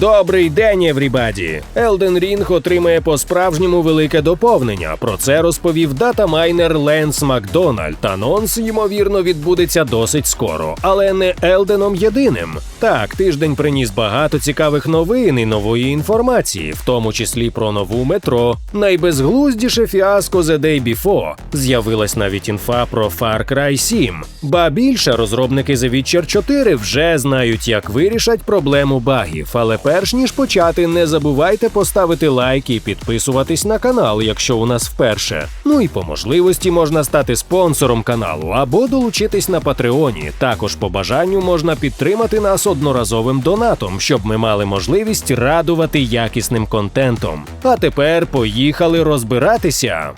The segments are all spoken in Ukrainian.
Добрий день, еврібаді! Elden Ring отримає по-справжньому велике доповнення. Про це розповів датамайнер Ленс Макдональд. Анонс, ймовірно, відбудеться досить скоро, але не Елденом єдиним. Так, тиждень приніс багато цікавих новин і нової інформації, в тому числі про нову метро. Найбезглуздіше фіаско The Day Before. З'явилась навіть інфа про Far Cry 7. Ба більше розробники The Witcher 4 вже знають, як вирішать проблему багів. Але перш ніж почати, не забувайте поставити лайк і підписуватись на канал, якщо у нас вперше. Ну і по можливості можна стати спонсором каналу або долучитись на Патреоні. Також по бажанню можна підтримати нас одноразовим донатом, щоб ми мали можливість радувати якісним контентом. А тепер поїхали розбиратися.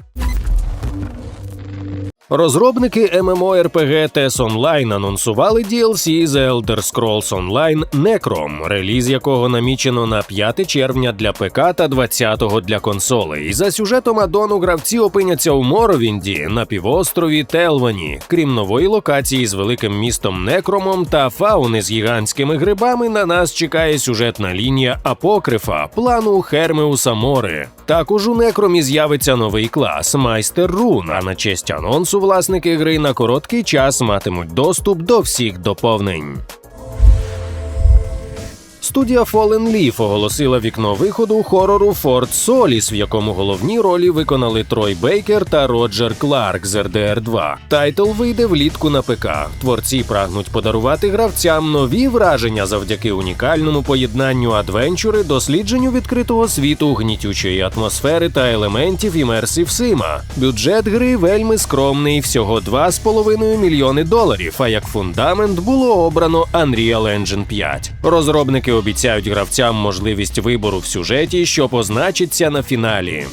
Розробники MMORPG TES Online анонсували DLC The Elder Scrolls Online Necrom, реліз якого намічено на 5 червня для ПК та 20-го для консолей. За сюжетом адону гравці опиняться у Моровінді на півострові Телвані. Крім нової локації з великим містом Некромом та фауни з гігантськими грибами, на нас чекає сюжетна лінія Апокрифа, плану Хермеуса Мори. Також у Некромі з'явиться новий клас Майстер Рун, а на честь анонсу власники гри на короткий час матимуть доступ до всіх доповнень. Студія Fallen Leaf оголосила вікно виходу хорору Форт Соліс, в якому головні ролі виконали Трой Бейкер та Роджер Кларк з RDR 2. Тайтл вийде влітку на ПК. Творці прагнуть подарувати гравцям нові враження завдяки унікальному поєднанню адвенчури, дослідженню відкритого світу, гнітючої атмосфери та елементів імерсів Сима. Бюджет гри вельми скромний, всього 2,5 мільйони доларів. А як фундамент було обрано Unreal Engine 5. Розробники обіцяють гравцям можливість вибору в сюжеті, що позначиться на фіналі.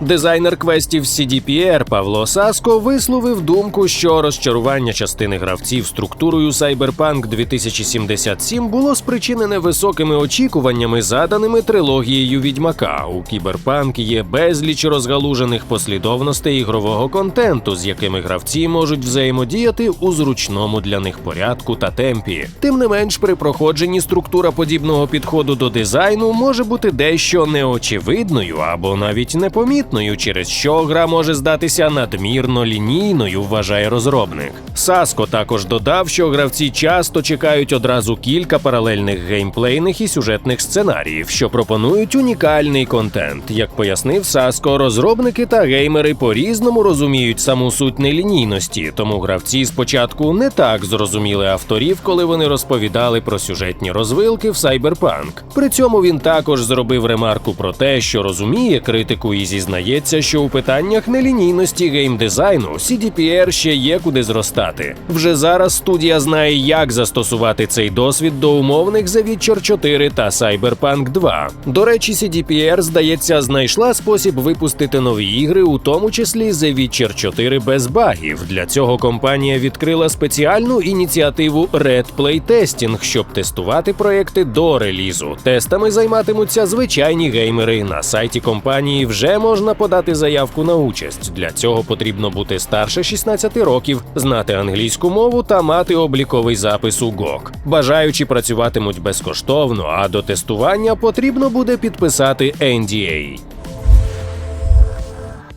Дизайнер квестів CDPR Павло Саско висловив думку, що розчарування частини гравців структурою Cyberpunk 2077 було спричинене високими очікуваннями, заданими трилогією відьмака. У Кіберпанк є безліч розгалужених послідовностей ігрового контенту, з якими гравці можуть взаємодіяти у зручному для них порядку та темпі. Тим не менш, при проходженні структура подібного підходу до дизайну може бути дещо неочевидною або навіть непомітною помітною, через що гра може здатися надмірно лінійною, вважає розробник. Саско також додав, що гравці часто чекають одразу кілька паралельних геймплейних і сюжетних сценаріїв, що пропонують унікальний контент. Як пояснив Саско, розробники та геймери по-різному розуміють саму суть нелінійності, тому гравці спочатку не так зрозуміли авторів, коли вони розповідали про сюжетні розвилки в Cyberpunk. При цьому він також зробив ремарку про те, що розуміє критику і зізнається, зізнається, що у питаннях нелінійності геймдизайну CDPR ще є куди зростати. Вже зараз студія знає, як застосувати цей досвід до умовних The Witcher 4 та Cyberpunk 2. До речі, CDPR, здається, знайшла спосіб випустити нові ігри, у тому числі The Witcher 4 без багів. Для цього компанія відкрила спеціальну ініціативу Red Play Testing, щоб тестувати проекти до релізу. Тестами займатимуться звичайні геймери. На сайті компанії вже можна можна подати заявку на участь. Для цього потрібно бути старше 16 років, знати англійську мову та мати обліковий запис у ГОК. Бажаючі працюватимуть безкоштовно, а до тестування потрібно буде підписати NDA.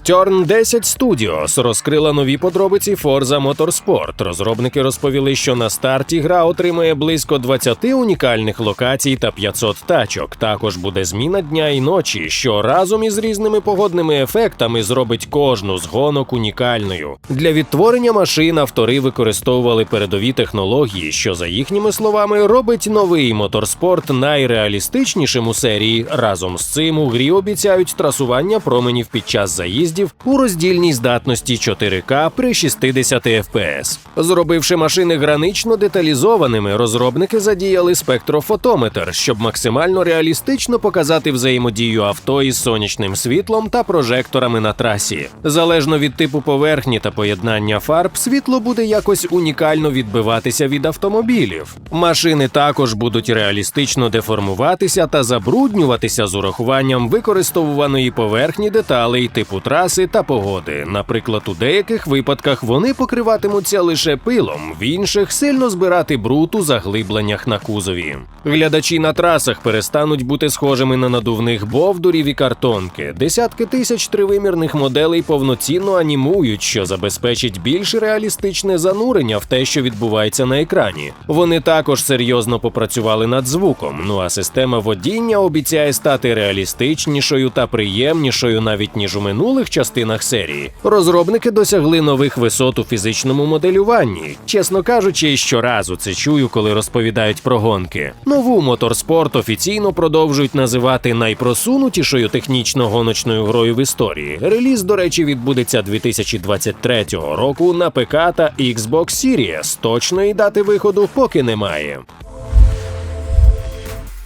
Turn 10 Studios розкрила нові подробиці Forza Motorsport. Розробники розповіли, що на старті гра отримає близько 20 унікальних локацій та 500 тачок. Також буде зміна дня і ночі, що разом із різними погодними ефектами зробить кожну з гонок унікальною. Для відтворення машин автори використовували передові технології, що за їхніми словами робить новий моторспорт найреалістичнішим у серії. Разом з цим у грі обіцяють трасування променів під час заїздів виїздів у роздільній здатності 4К при 60 FPS. Зробивши машини гранично деталізованими, розробники задіяли спектрофотометр, щоб максимально реалістично показати взаємодію авто із сонячним світлом та прожекторами на трасі. Залежно від типу поверхні та поєднання фарб, світло буде якось унікально відбиватися від автомобілів. Машини також будуть реалістично деформуватися та забруднюватися з урахуванням використовуваної поверхні деталей типу трас траси та погоди. Наприклад, у деяких випадках вони покриватимуться лише пилом, в інших сильно збирати бруд у заглибленнях на кузові. Глядачі на трасах перестануть бути схожими на надувних бовдурів і картонки. Десятки тисяч тривимірних моделей повноцінно анімують, що забезпечить більш реалістичне занурення в те, що відбувається на екрані. Вони також серйозно попрацювали над звуком. Ну а система водіння обіцяє стати реалістичнішою та приємнішою навіть ніж у минулих частинах серії. Розробники досягли нових висот у фізичному моделюванні. Чесно кажучи, щоразу це чую, коли розповідають про гонки. Нову моторспорт офіційно продовжують називати найпросунутішою технічно гоночною грою в історії. Реліз, до речі, відбудеться 2023 року на ПК та Xbox Series. Точної дати виходу поки немає.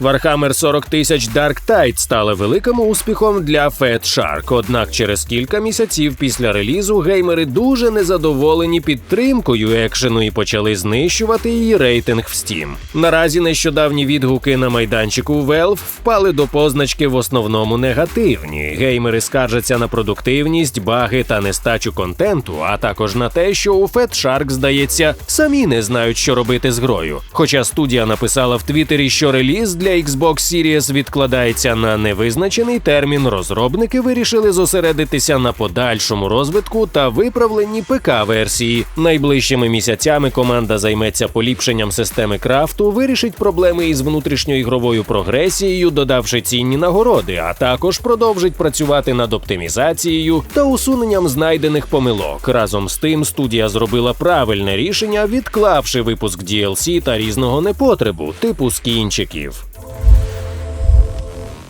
Warhammer 40 тисяч Dark Tide стали великим успіхом для Fat Shark, однак через кілька місяців після релізу геймери дуже незадоволені підтримкою екшену і почали знищувати її рейтинг в Steam. Наразі нещодавні відгуки на майданчику Valve впали до позначки в основному негативні. Геймери скаржаться на продуктивність, баги та нестачу контенту, а також на те, що у Fat Shark, здається, самі не знають, що робити з грою. Хоча студія написала в Твіттері, що реліз для Xbox Series відкладається на невизначений термін, розробники вирішили зосередитися на подальшому розвитку та виправленні ПК-версії. Найближчими місяцями команда займеться поліпшенням системи крафту, вирішить проблеми із внутрішньоігровою прогресією, додавши цінні нагороди, а також продовжить працювати над оптимізацією та усуненням знайдених помилок. Разом з тим, студія зробила правильне рішення, відклавши випуск DLC та різного непотребу, типу скінчиків.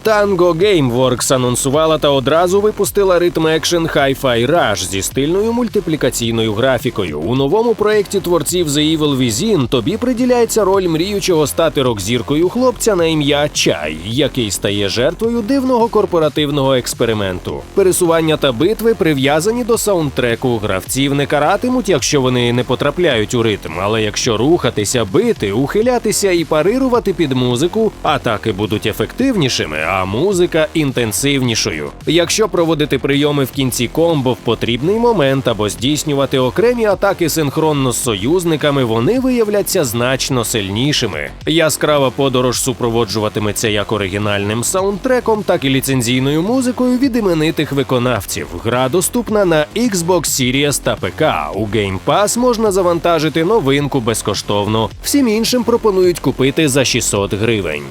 Tango Gameworks анонсувала та одразу випустила ритм екшен Hi-Fi Rush зі стильною мультиплікаційною графікою. У новому проєкті творців The Evil Within тобі приділяється роль мріючого стати рок-зіркою хлопця на ім'я Чай, який стає жертвою дивного корпоративного експерименту. Пересування та битви прив'язані до саундтреку. Гравців не каратимуть, якщо вони не потрапляють у ритм. Але якщо рухатися, бити, ухилятися і парирувати під музику, атаки будуть ефективнішими а музика інтенсивнішою. Якщо проводити прийоми в кінці комбо в потрібний момент або здійснювати окремі атаки синхронно з союзниками, вони виявляться значно сильнішими. Яскрава подорож супроводжуватиметься як оригінальним саундтреком, так і ліцензійною музикою від іменитих виконавців. Гра доступна на Xbox Series та ПК. У Game Pass можна завантажити новинку безкоштовно. Всім іншим пропонують купити за 600 гривень.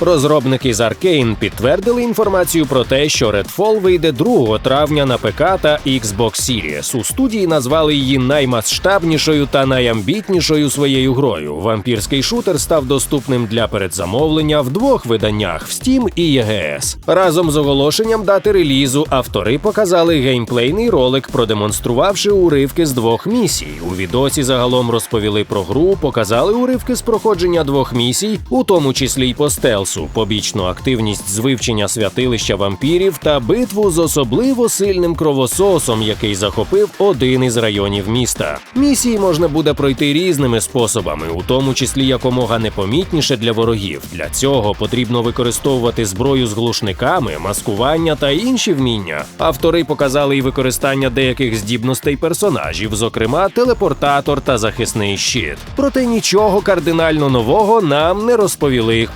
Розробники з Arkane підтвердили інформацію про те, що Redfall вийде 2 травня на ПК та Xbox Series. У студії назвали її наймасштабнішою та найамбітнішою своєю грою. Вампірський шутер став доступним для передзамовлення в двох виданнях в Steam і EGS. Разом з оголошенням дати релізу автори показали геймплейний ролик, продемонструвавши уривки з двох місій. У відосі загалом розповіли про гру, показали уривки з проходження двох місій, у тому числі й по стелсу, побічну активність з вивчення святилища вампірів та битву з особливо сильним кровососом, який захопив один із районів міста. Місії можна буде пройти різними способами, у тому числі якомога непомітніше для ворогів. Для цього потрібно використовувати зброю з глушниками, маскування та інші вміння. Автори показали і використання деяких здібностей персонажів, зокрема телепортатор та захисний щит. Проте нічого кардинально нового нам не розповіли.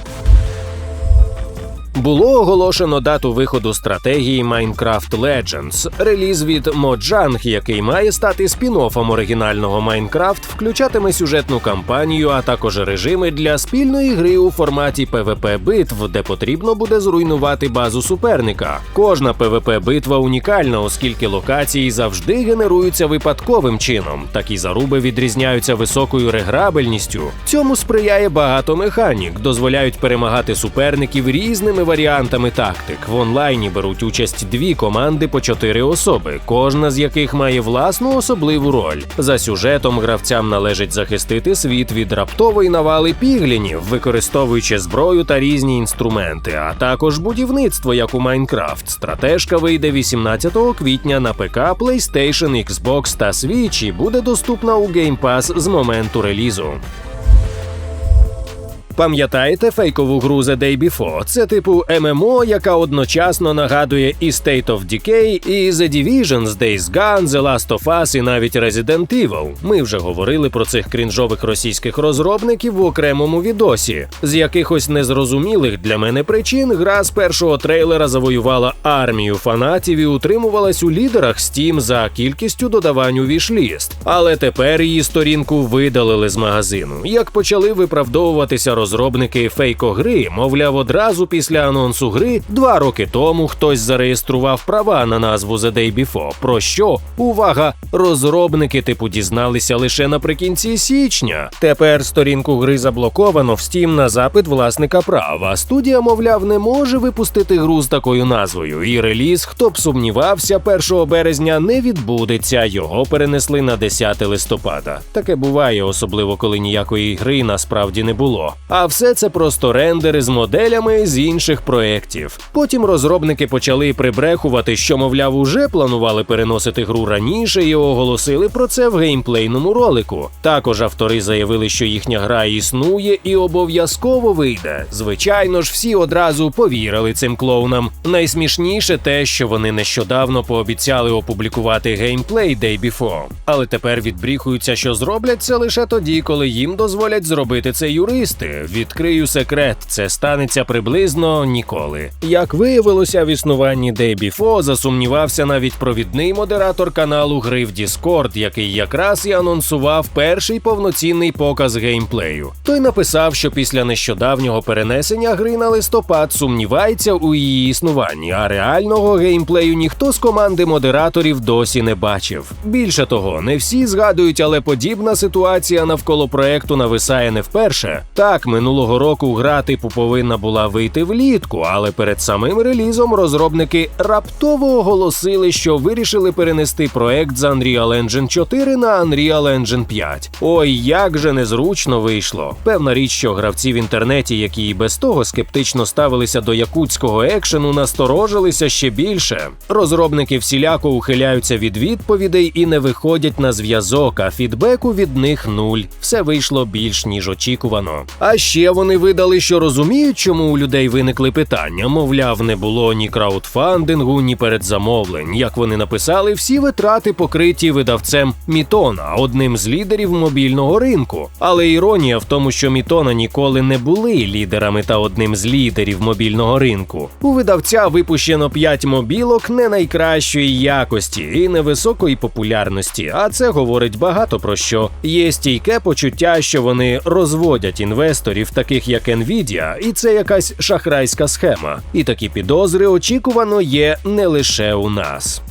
Було оголошено дату виходу стратегії Minecraft Legends. Реліз від Mojang, який має стати спін-оффом оригінального Minecraft, включатиме сюжетну кампанію, а також режими для спільної гри у форматі PvP битв, де потрібно буде зруйнувати базу суперника. Кожна PvP битва унікальна, оскільки локації завжди генеруються випадковим чином. Такі заруби відрізняються високою реграбельністю. Цьому сприяє багато механік, дозволяють перемагати суперників різними варіантами тактик. В онлайні беруть участь дві команди по чотири особи, кожна з яких має власну особливу роль. За сюжетом гравцям належить захистити світ від раптової навали піглінів, використовуючи зброю та різні інструменти, а також будівництво, як у Майнкрафт. Стратежка вийде 18 квітня на ПК, PlayStation, Xbox та Switch і буде доступна у Game Pass з моменту релізу. Пам'ятаєте фейкову гру The Day Before? Це типу ММО, яка одночасно нагадує і State of Decay, і The Division, з Days Gone, The Last of Us і навіть Resident Evil. Ми вже говорили про цих крінжових російських розробників в окремому відосі. З якихось незрозумілих для мене причин гра з першого трейлера завоювала армію фанатів і утримувалась у лідерах Steam за кількістю додавань у вішліст. Але тепер її сторінку видалили з магазину. Як почали виправдовуватися розробники фейкогри, мовляв, одразу після анонсу гри два роки тому хтось зареєстрував права на назву The Day Before, Про що увага, розробники типу дізналися лише наприкінці січня. Тепер сторінку гри заблоковано в Steam на запит власника прав. А студія, мовляв, не може випустити гру з такою назвою. І реліз, хто б сумнівався, 1 березня не відбудеться. Його перенесли на 10 листопада. Таке буває, особливо коли ніякої гри насправді не було. А все це просто рендери з моделями з інших проєктів. Потім розробники почали прибрехувати, що, мовляв, уже планували переносити гру раніше і оголосили про це в геймплейному ролику. Також автори заявили, що їхня гра існує і обов'язково вийде. Звичайно ж, всі одразу повірили цим клоунам. Найсмішніше те, що вони нещодавно пообіцяли опублікувати геймплей Day Before. Але тепер відбріхуються, що зроблять це лише тоді, коли їм дозволять зробити це юристи. Відкрию секрет, це станеться приблизно ніколи. Як виявилося в існуванні Day засумнівався навіть провідний модератор каналу гри в Discord, який якраз і анонсував перший повноцінний показ геймплею. Той написав, що після нещодавнього перенесення гри на листопад сумнівається у її існуванні, а реального геймплею ніхто з команди модераторів досі не бачив. Більше того, не всі згадують, але подібна ситуація навколо проекту нависає не вперше. Так, минулого року гра типу повинна була вийти влітку, але перед самим релізом розробники раптово оголосили, що вирішили перенести проект з Unreal Engine 4 на Unreal Engine 5. Ой, як же незручно вийшло. Певна річ, що гравці в інтернеті, які і без того скептично ставилися до якутського екшену, насторожилися ще більше. Розробники всіляко ухиляються від відповідей і не виходять на зв'язок, а фідбеку від них нуль. Все вийшло більш ніж очікувано. А ще вони видали, що розуміють, чому у людей виникли питання. Мовляв, не було ні краудфандингу, ні передзамовлень. Як вони написали, всі витрати покриті видавцем Мітона, одним з лідерів мобільного ринку. Але іронія в тому, що Мітона ніколи не були лідерами та одним з лідерів мобільного ринку. У видавця випущено 5 мобілок не найкращої якості і невисокої популярності. А це говорить багато про що. Є стійке почуття, що вони розводять інвесторів, таких як Nvidia, і це якась шахрайська схема. І такі підозри очікувано є не лише у нас.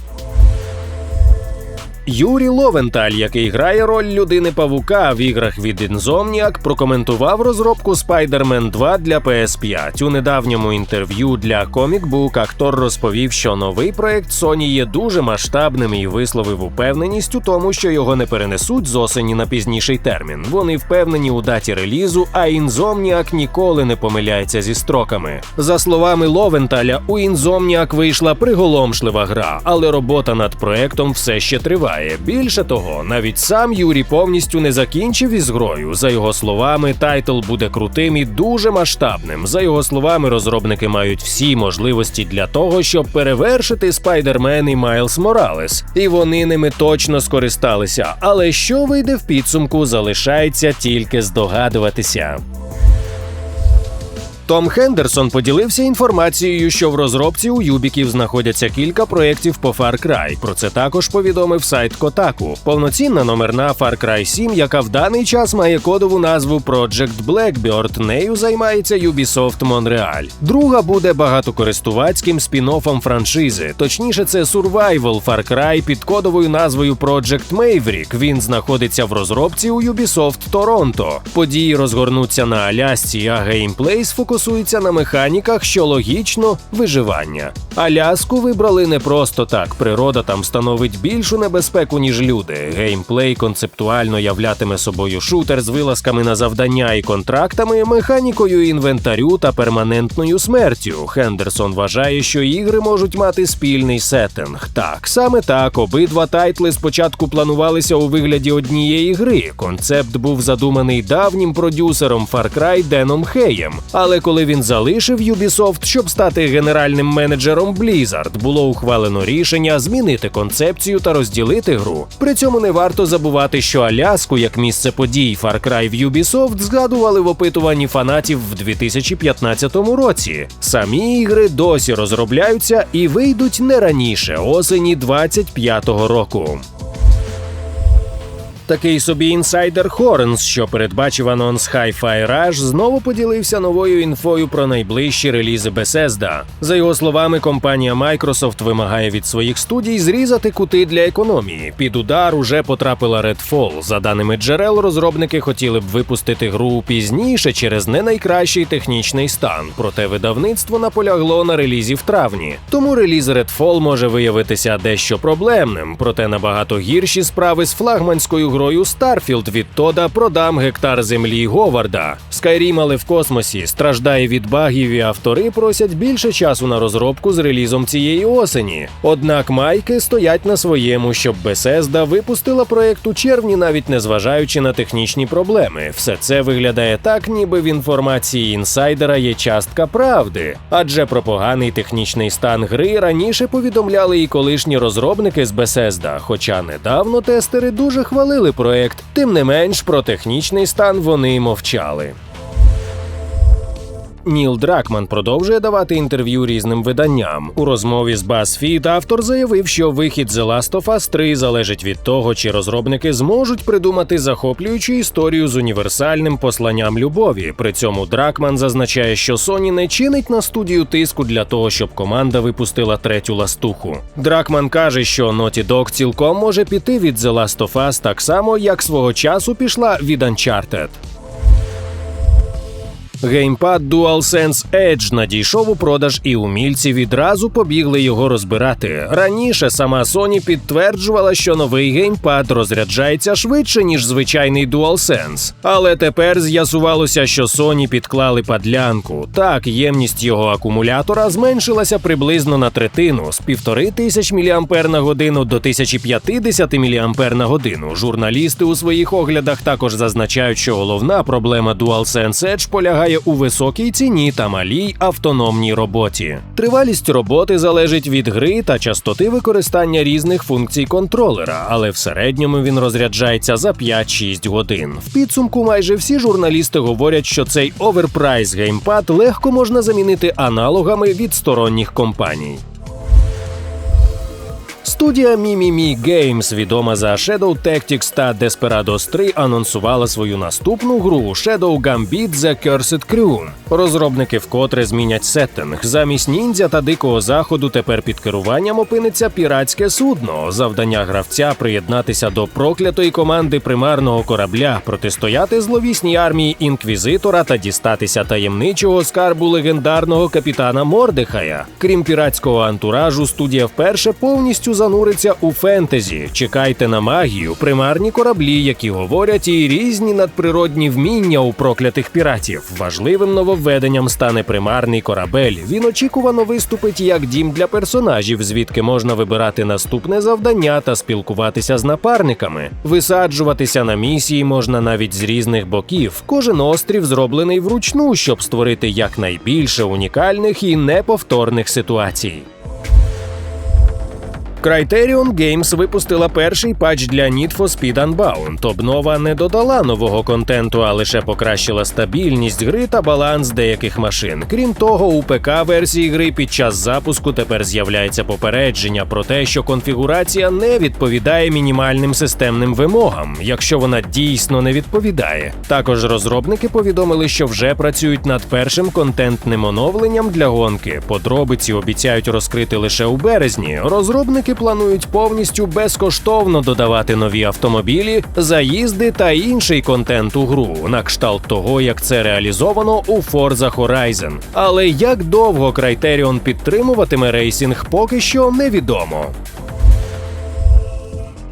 Юрій Ловенталь, який грає роль людини павука в іграх від Insomniac, прокоментував розробку Spider-Man 2 для PS5. У недавньому інтерв'ю для Comic Book актор розповів, що новий проект Sony є дуже масштабним і висловив упевненість у тому, що його не перенесуть з осені на пізніший термін. Вони впевнені у даті релізу, а Insomniac ніколи не помиляється зі строками. За словами Ловенталя, у Insomniac вийшла приголомшлива гра, але робота над проектом все ще триває. Більше того, навіть сам Юрій повністю не закінчив із грою. За його словами, тайтл буде крутим і дуже масштабним. За його словами, розробники мають всі можливості для того, щоб перевершити Спайдермен і Майлз Моралес, і вони ними точно скористалися. Але що вийде в підсумку, залишається тільки здогадуватися. Том Хендерсон поділився інформацією, що в розробці у Юбіків знаходяться кілька проєктів по Far Cry. Про це також повідомив сайт Kotaku. Повноцінна номерна Far Cry 7, яка в даний час має кодову назву Project Blackbird. Нею займається Ubisoft Montreal. Друга буде багатокористувацьким спін-оффом франшизи. Точніше, це Survival Far Cry під кодовою назвою Project Maverick. Він знаходиться в розробці у Ubisoft Toronto. Події розгорнуться на Алясці, а геймплей сфокусується фокусується на механіках, що логічно виживання. Аляску вибрали не просто так. Природа там становить більшу небезпеку, ніж люди. Геймплей концептуально являтиме собою шутер з вилазками на завдання і контрактами, механікою інвентарю та перманентною смертю. Хендерсон вважає, що ігри можуть мати спільний сеттинг. Так, саме так, обидва тайтли спочатку планувалися у вигляді однієї гри. Концепт був задуманий давнім продюсером Far Cry Деном Хеєм. Але коли він залишив Ubisoft, щоб стати генеральним менеджером Blizzard, було ухвалено рішення змінити концепцію та розділити гру. При цьому не варто забувати, що Аляску як місце подій Far Cry в Ubisoft згадували в опитуванні фанатів в 2015 році. Самі ігри досі розробляються і вийдуть не раніше осені 25-го року. Такий собі інсайдер Хорнс, що передбачив анонс Hi-Fi Rush, знову поділився новою інфою про найближчі релізи Bethesda. За його словами, компанія Microsoft вимагає від своїх студій зрізати кути для економії. Під удар уже потрапила Redfall. За даними джерел, розробники хотіли б випустити гру пізніше через не найкращий технічний стан. Проте видавництво наполягло на релізі в травні. Тому реліз Redfall може виявитися дещо проблемним, проте набагато гірші справи з флагманською грою Starfield від Тода продам гектар землі Говарда. Але в космосі страждає від багів і автори просять більше часу на розробку з релізом цієї осені. Однак майки стоять на своєму, щоб Bethesda випустила проект у червні, навіть не зважаючи на технічні проблеми. Все це виглядає так, ніби в інформації інсайдера є частка правди, адже про поганий технічний стан гри раніше повідомляли і колишні розробники з Bethesda, хоча недавно тестери дуже хвалили проект. Тим не менш про технічний стан вони мовчали. Ніл Дракман продовжує давати інтерв'ю різним виданням. У розмові з BuzzFeed автор заявив, що вихід The Last of Us 3 залежить від того, чи розробники зможуть придумати захоплюючу історію з універсальним посланням любові. При цьому Дракман зазначає, що Sony не чинить на студію тиску для того, щоб команда випустила третю ластуху. Дракман каже, що Naughty Dog цілком може піти від The Last of Us так само, як свого часу пішла від Uncharted. Геймпад DualSense Edge надійшов у продаж, і умільці відразу побігли його розбирати. Раніше сама Sony підтверджувала, що новий геймпад розряджається швидше ніж звичайний DualSense. Але тепер з'ясувалося, що Sony підклали падлянку. Так, ємність його акумулятора зменшилася приблизно на третину з 1500 мАч на годину до 1050 мАч на годину. Журналісти у своїх оглядах також зазначають, що головна проблема DualSense Edge полягає у високій ціні та малій автономній роботі. Тривалість роботи залежить від гри та частоти використання різних функцій контролера, але в середньому він розряджається за 5-6 годин. В підсумку майже всі журналісти говорять, що цей оверпрайс геймпад легко можна замінити аналогами від сторонніх компаній. Студія Mimimi Games, відома за Shadow Tactics та Desperados 3, анонсувала свою наступну гру Shadow Gambit The Cursed Crew. Розробники вкотре змінять сеттинг. Замість ніндзя та дикого заходу тепер під керуванням опиниться піратське судно. Завдання гравця приєднатися до проклятої команди примарного корабля, протистояти зловісній армії інквізитора та дістатися таємничого скарбу легендарного капітана Мордехая. Крім піратського антуражу, студія вперше повністю зануриться у фентезі. Чекайте на магію, примарні кораблі, які говорять, і різні надприродні вміння у проклятих піратів. Важливим нововведенням стане примарний корабель. Він очікувано виступить як дім для персонажів, звідки можна вибирати наступне завдання та спілкуватися з напарниками. Висаджуватися на місії можна навіть з різних боків. Кожен острів зроблений вручну, щоб створити якнайбільше унікальних і неповторних ситуацій. Criterion Games випустила перший патч для Need for Speed Unbound. Обнова не додала нового контенту, а лише покращила стабільність гри та баланс деяких машин. Крім того, у ПК-версії гри під час запуску тепер з'являється попередження про те, що конфігурація не відповідає мінімальним системним вимогам, якщо вона дійсно не відповідає. Також розробники повідомили, що вже працюють над першим контентним оновленням для гонки. Подробиці обіцяють розкрити лише у березні. Розробники розробники планують повністю безкоштовно додавати нові автомобілі, заїзди та інший контент у гру, на кшталт того, як це реалізовано у Forza Horizon. Але як довго Criterion підтримуватиме рейсінг, поки що невідомо.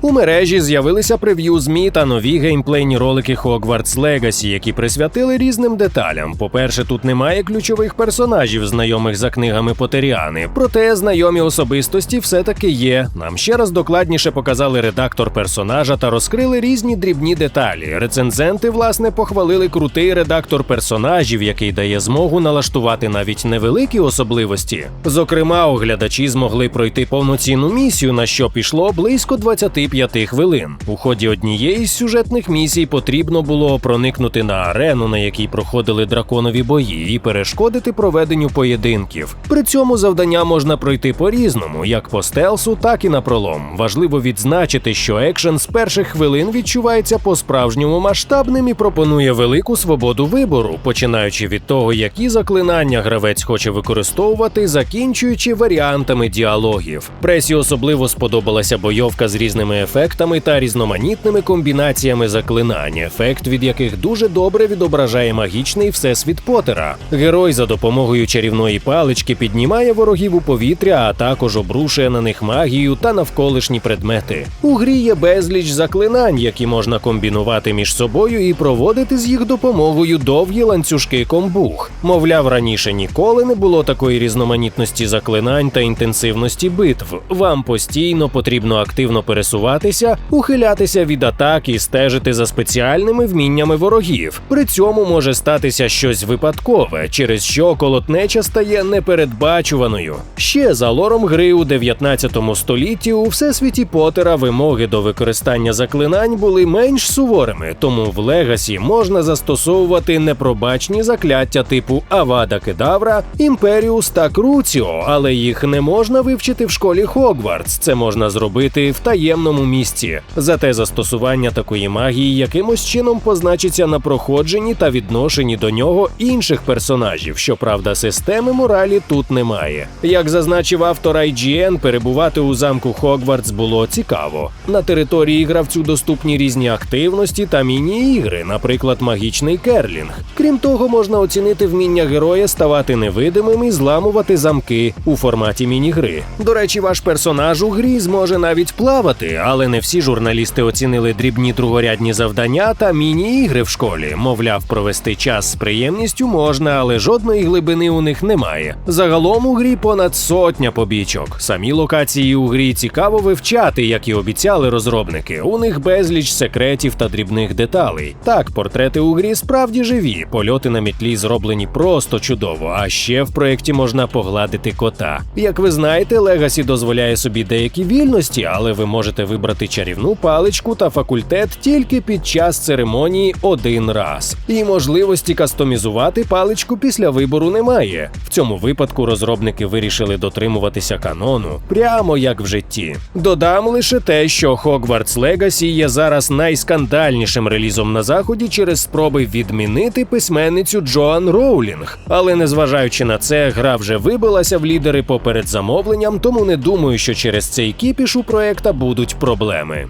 У мережі з'явилися прев'ю ЗМІ та нові геймплейні ролики Hogwarts Legacy, які присвятили різним деталям. По-перше, тут немає ключових персонажів, знайомих за книгами Потеріани. Проте знайомі особистості все-таки є. Нам ще раз докладніше показали редактор персонажа та розкрили різні дрібні деталі. Рецензенти, власне, похвалили крутий редактор персонажів, який дає змогу налаштувати навіть невеликі особливості. Зокрема, оглядачі змогли пройти повноцінну місію, на що пішло близько 25 хвилин. У ході однієї з сюжетних місій потрібно було проникнути на арену, на якій проходили драконові бої, і перешкодити проведенню поєдинків. При цьому завдання можна пройти по-різному, як по стелсу, так і на пролом. Важливо відзначити, що екшен з перших хвилин відчувається по-справжньому масштабним і пропонує велику свободу вибору, починаючи від того, які заклинання гравець хоче використовувати, закінчуючи варіантами діалогів. Пресі особливо сподобалася бойовка з різними ефектами та різноманітними комбінаціями заклинань, ефект від яких дуже добре відображає магічний всесвіт Потера. Герой за допомогою чарівної палички піднімає ворогів у повітря, а також обрушує на них магію та навколишні предмети. У грі є безліч заклинань, які можна комбінувати між собою і проводити з їх допомогою довгі ланцюжки комбух. Мовляв, раніше ніколи не було такої різноманітності заклинань та інтенсивності битв. Вам постійно потрібно активно пересуватися, ухилятися від атак і стежити за спеціальними вміннями ворогів. При цьому може статися щось випадкове, через що колотнеча стає непередбачуваною. Ще за лором гри у 19 столітті у всесвіті Потера вимоги до використання заклинань були менш суворими, тому в Легасі можна застосовувати непробачні закляття типу Авада Кедавра, Імперіус та Круціо, але їх не можна вивчити в школі Хогвартс. Це можна зробити в таємному місці. Зате застосування такої магії якимось чином позначиться на проходженні та відношенні до нього інших персонажів. Щоправда, системи моралі тут немає. Як зазначив автор IGN, перебувати у замку Хогвартс було цікаво. На території гравцю доступні різні активності та міні-ігри, наприклад, магічний керлінг. Крім того, можна оцінити вміння героя ставати невидимим і зламувати замки у форматі міні-гри. До речі, ваш персонаж у грі зможе навіть плавати, але не всі журналісти оцінили дрібні другорядні завдання та міні-ігри в школі. Мовляв, провести час з приємністю можна, але жодної глибини у них немає. Загалом у грі понад сотня побічок. Самі локації у грі цікаво вивчати, як і обіцяли розробники. У них безліч секретів та дрібних деталей. Так, портрети у грі справді живі. Польоти на мітлі зроблені просто чудово. А ще в проєкті можна погладити кота. Як ви знаєте, Легасі дозволяє собі деякі вільності, але ви можете вибрати чарівну паличку та факультет тільки під час церемонії один раз. І можливості кастомізувати паличку після вибору немає. В цьому випадку розробники вирішили дотримуватися канону, прямо як в житті. Додам лише те, що Hogwarts Legacy є зараз найскандальнішим релізом на заході через спроби відмінити письменницю Джоан Роулінг. Але незважаючи на це, гра вже вибилася в лідери поперед замовленням, тому не думаю, що через цей кіпіш у проекта будуть проблеми проблеми.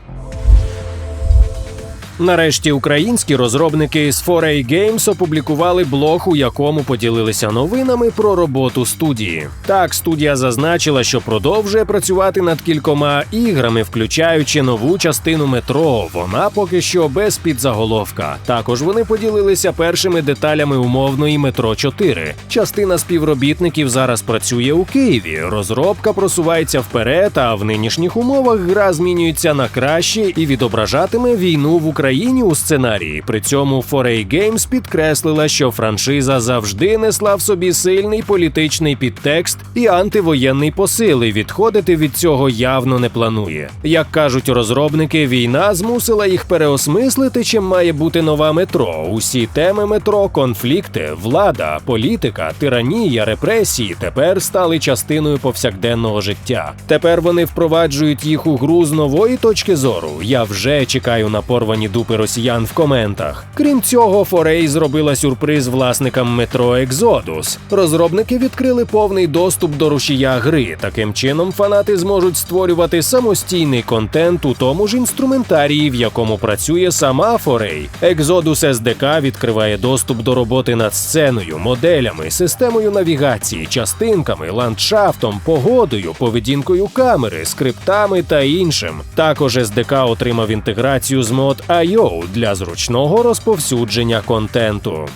Нарешті українські розробники з 4A Games опублікували блог, у якому поділилися новинами про роботу студії. Так, студія зазначила, що продовжує працювати над кількома іграми, включаючи нову частину метро. Вона поки що без підзаголовка. Також вони поділилися першими деталями умовної метро 4. Частина співробітників зараз працює у Києві. Розробка просувається вперед, а в нинішніх умовах гра змінюється на краще і відображатиме війну в Україні. Україні у сценарії. При цьому 4A Games підкреслила, що франшиза завжди несла в собі сильний політичний підтекст і антивоєнний посил. і Відходити від цього явно не планує. Як кажуть розробники, війна змусила їх переосмислити, чим має бути нова метро. Усі теми метро, конфлікти, влада, політика, тиранія, репресії тепер стали частиною повсякденного життя. Тепер вони впроваджують їх у гру з нової точки зору. Я вже чекаю на порвані дупи росіян в коментах. Крім цього, Форей зробила сюрприз власникам метро Exodus. Розробники відкрили повний доступ до рушія гри. Таким чином, фанати зможуть створювати самостійний контент у тому ж інструментарії, в якому працює сама Форей. Exodus SDK відкриває доступ до роботи над сценою, моделями, системою навігації, частинками, ландшафтом, погодою, поведінкою камери, скриптами та іншим. Також SDK отримав інтеграцію з мод IO для зручного розповсюдження контенту.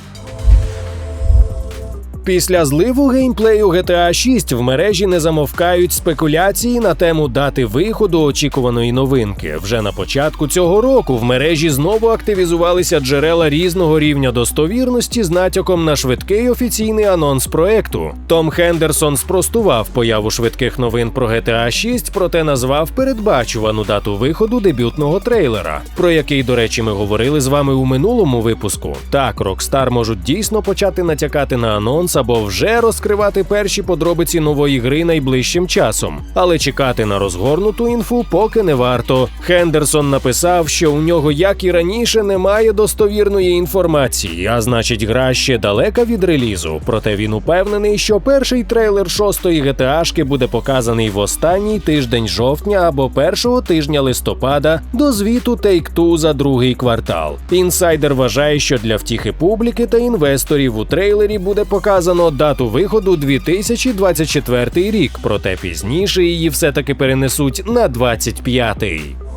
Після зливу геймплею GTA 6 в мережі не замовкають спекуляції на тему дати виходу очікуваної новинки. Вже на початку цього року в мережі знову активізувалися джерела різного рівня достовірності з натяком на швидкий офіційний анонс проекту. Том Хендерсон спростував появу швидких новин про GTA 6, проте назвав передбачувану дату виходу дебютного трейлера, про який, до речі, ми говорили з вами у минулому випуску. Так, Rockstar можуть дійсно почати натякати на анонс або вже розкривати перші подробиці нової гри найближчим часом, але чекати на розгорнуту інфу поки не варто. Хендерсон написав, що у нього, як і раніше, немає достовірної інформації, а значить, гра ще далека від релізу. Проте він упевнений, що перший трейлер шостої GTA-шки буде показаний в останній тиждень жовтня або першого тижня листопада до звіту Take-Two за другий квартал. Інсайдер вважає, що для втіхи публіки та інвесторів у трейлері буде показано дату виходу 2024 рік, проте пізніше її все-таки перенесуть на 25-й.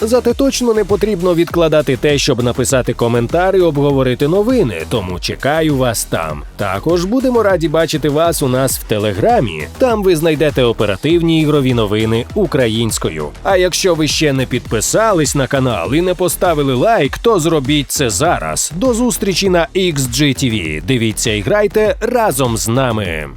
Зате точно не потрібно відкладати те, щоб написати коментар і обговорити новини, тому чекаю вас там. Також будемо раді бачити вас у нас в телеграмі. Там ви знайдете оперативні ігрові новини українською. А якщо ви ще не підписались на канал і не поставили лайк, то зробіть це зараз. До зустрічі на XGTV. Дивіться і грайте разом з нами.